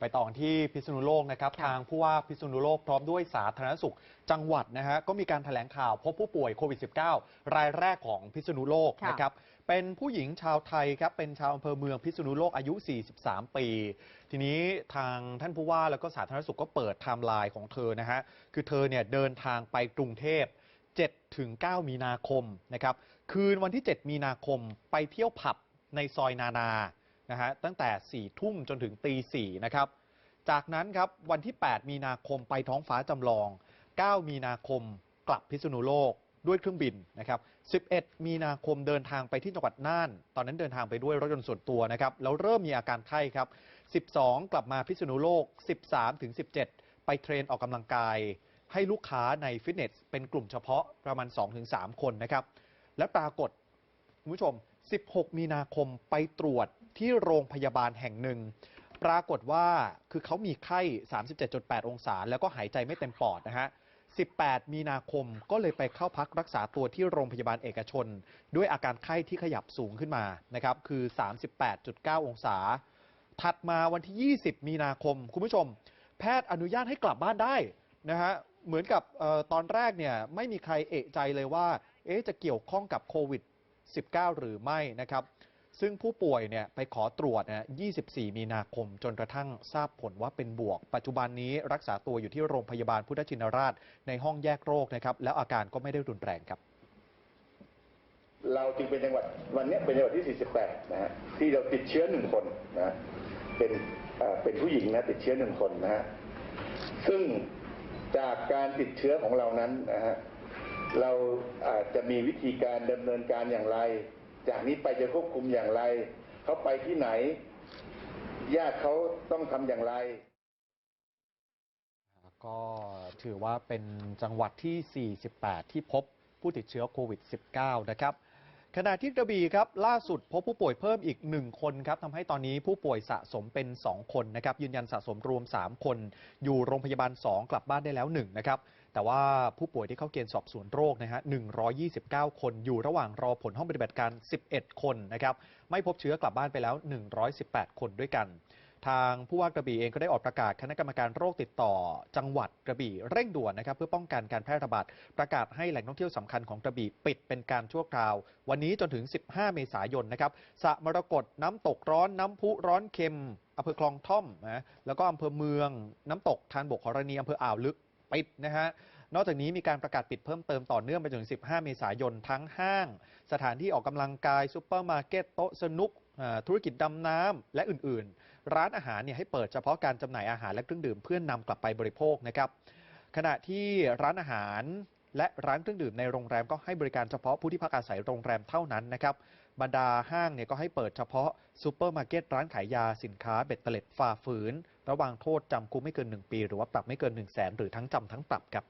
ไปต่อกันที่พิษณุโลกนะครับค่ะทางผู้ว่าพิษณุโลกพร้อมด้วยสาธารณสุขจังหวัดนะฮะก็มีการแถลงข่าวพบผู้ป่วยโควิด -19 รายแรกของพิษณุโลกค่ะนะครับเป็นผู้หญิงชาวไทยครับเป็นชาวอำเภอเมืองพิษณุโลกอายุ 43 ปี ทีนี้ทางท่านผู้ว่าแล้วก็สาธารณสุขก็เปิดไทม์ไลน์ของเธอนะฮะคือเธอเนี่ยเดินทางไปกรุงเทพ7ถึง9มีนาคมนะครับคืนวันที่ 7 มีนาคมไปเที่ยวผับในซอยนานา นะฮะตั้งแต่4ทุ่มจนถึงตี4นะครับ จากนั้นครับวันที่ 8 มีนาคมไปท้องฟ้าจำลอง 9 มีนาคมกลับพิษณุโลกด้วยเครื่องบินนะครับ 11 มีนาคมเดินทางไปที่จังหวัดน่าน ตอนนั้นเดินทางไปด้วยรถยนต์ส่วนตัวนะครับ แล้วเริ่มมีอาการไข้ครับ 12 กลับมาพิษณุโลก 13 ถึง 17 ไปเทรนออกกำลังกาย ให้ลูกค้าในฟิตเนส เป็นกลุ่มเฉพาะประมาณ 2-3 คนนะครับ และปรากฏคุณผู้ชม 16 มีนาคมไปตรวจ ที่โรงพยาบาลแห่งหนึ่ง ปรากฏว่าคือเขามีไข้ 37.8 องศา แล้วก็หายใจไม่เต็มปอดนะฮะ 18 มีนาคมก็เลยไปเข้าพักรักษาตัวที่โรงพยาบาลเอกชน ด้วยอาการไข้ที่ขยับสูงขึ้นมานะครับคือ 38.9 องศา ถัดมาวันที่ 20 มีนาคม คุณผู้ชม แพทย์อนุญาตให้กลับบ้านได้นะฮะเหมือนกับออตอนแรกเนี่ยไม่มีใครเอะใจเลยว่า เอ๊ะจะเกี่ยวข้องกับโควิด 19 หรือไม่นะครับ ซึ่งผู้ป่วยเนี่ยไปขอตรวจนะ24 มีนาคม จนกระทั่งทราบผลว่าเป็นบวก ปัจจุบันนี้รักษาตัวอยู่ที่โรงพยาบาลพุทธชินราช ในห้องแยกโรคนะครับ แล้วอาการก็ไม่ได้รุนแรงครับ เราจึงเป็นจังหวัดวันนี้เป็นจังหวัดที่ 48 นะฮะ ที่เราติดเชื้อหนึ่งคนนะ เป็นเอ่อเป็นผู้หญิงนะติดเชื้อหนึ่งคนนะฮะ ซึ่งจากการติดเชื้อของเรานั้นนะฮะ เราอาจจะมีวิธีการดำเนินการอย่างไร จากนี้ไปจะควบคุมอย่างไร เขาไปที่ไหน ญาติเขาต้องทำอย่างไรก็ถือว่าเป็นจังหวัดที่ 48 ที่พบผู้ติดเชื้อโควิด -19 นะครับ ขณะที่กระบี่ครับล่าสุดพบผู้ป่วยเพิ่มอีก 1 คนครับทำให้ตอนนี้ผู้ป่วยสะสมเป็น 2 คนนะครับยืนยันสะสมรวม 3 คน อยู่โรงพยาบาล 2 กลับบ้านได้แล้ว 1 นะครับ แต่ว่าผู้ป่วยที่เข้าเกณฑ์สอบสวนโรคนะฮะ 129 คนอยู่ระหว่างรอผลห้องปฏิบัติการ 11 คนนะครับ ไม่พบเชื้อกลับบ้านไปแล้ว 118 คนด้วยกัน ทางผู้ว่ากระบี่เองก็ได้ออกประกาศคณะกรรมการโรคติดต่อ จังหวัดกระบี่เร่งด่วนนะครับ เพื่อป้องกันการแพร่ระบาด ประกาศให้แหล่งท่องเที่ยวสำคัญของกระบี่ปิดเป็นการชั่วคราว วันนี้จนถึง 15 เมษายนนะครับ สะมรกตน้ำตกร้อนน้ำพุร้อนเค็มอำเภอคลองท่อมนะแล้วก็อำเภอเมือง น้ำตกทานบกขรณีอำเภออ่าวลึก ปิดนะฮะนอกจากนี้มีการประกาศปิดเพิ่มเติมต่อเนื่องไปจนถึง 15 เมษายนทั้งห้าง สถานที่ออกกำลังกายซูเปอร์มาร์เก็ตโต๊ะสนุกธุรกิจดำน้ำและอื่นๆ ร้านอาหารเนี่ยให้เปิดเฉพาะการจำหน่ายอาหารและเครื่องดื่มเพื่อนนำกลับไปบริโภคนะครับขณะที่ร้านอาหาร และร้านเครื่องดื่มในโรงแรมก็ให้บริการเฉพาะผู้ที่พักอาศัยโรงแรมเท่านั้นนะครับบรรดาห้างเนี่ยก็ให้เปิดเฉพาะซูเปอร์มาร์เก็ตร้านขายยาสินค้าเบ็ดเตล็ดฝ่าฝืน ระหว่างโทษจำคุกไม่เกิน 1 ปี หรือว่าปรับไม่เกิน 1 0 0 0 0แสนหรือทั้งจำทั้งปรับครับ